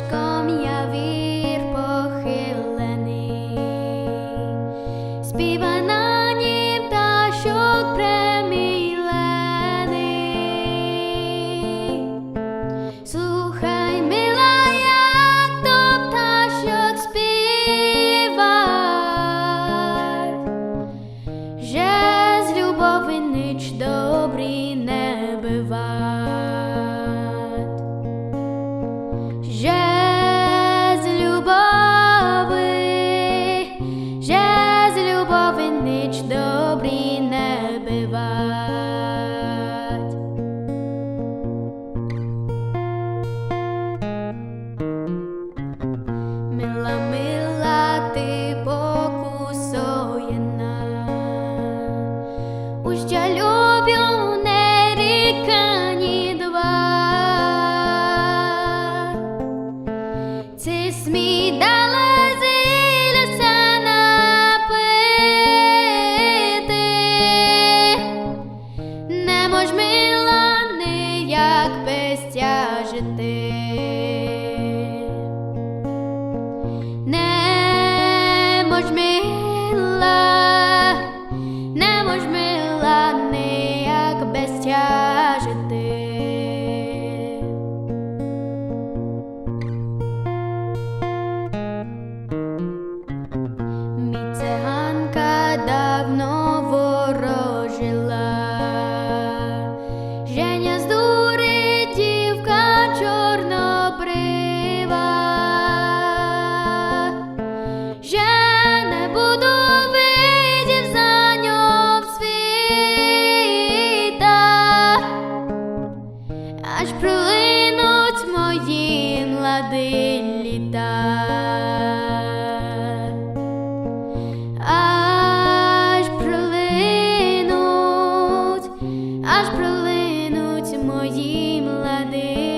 Очком я вір похилений, співана. любови нич добрі не бива. давно ворожила, Женя з дури дівка чорнобрива, Вже не буду видів за нього світа, аж пролинуть мої млади літа. мої млади.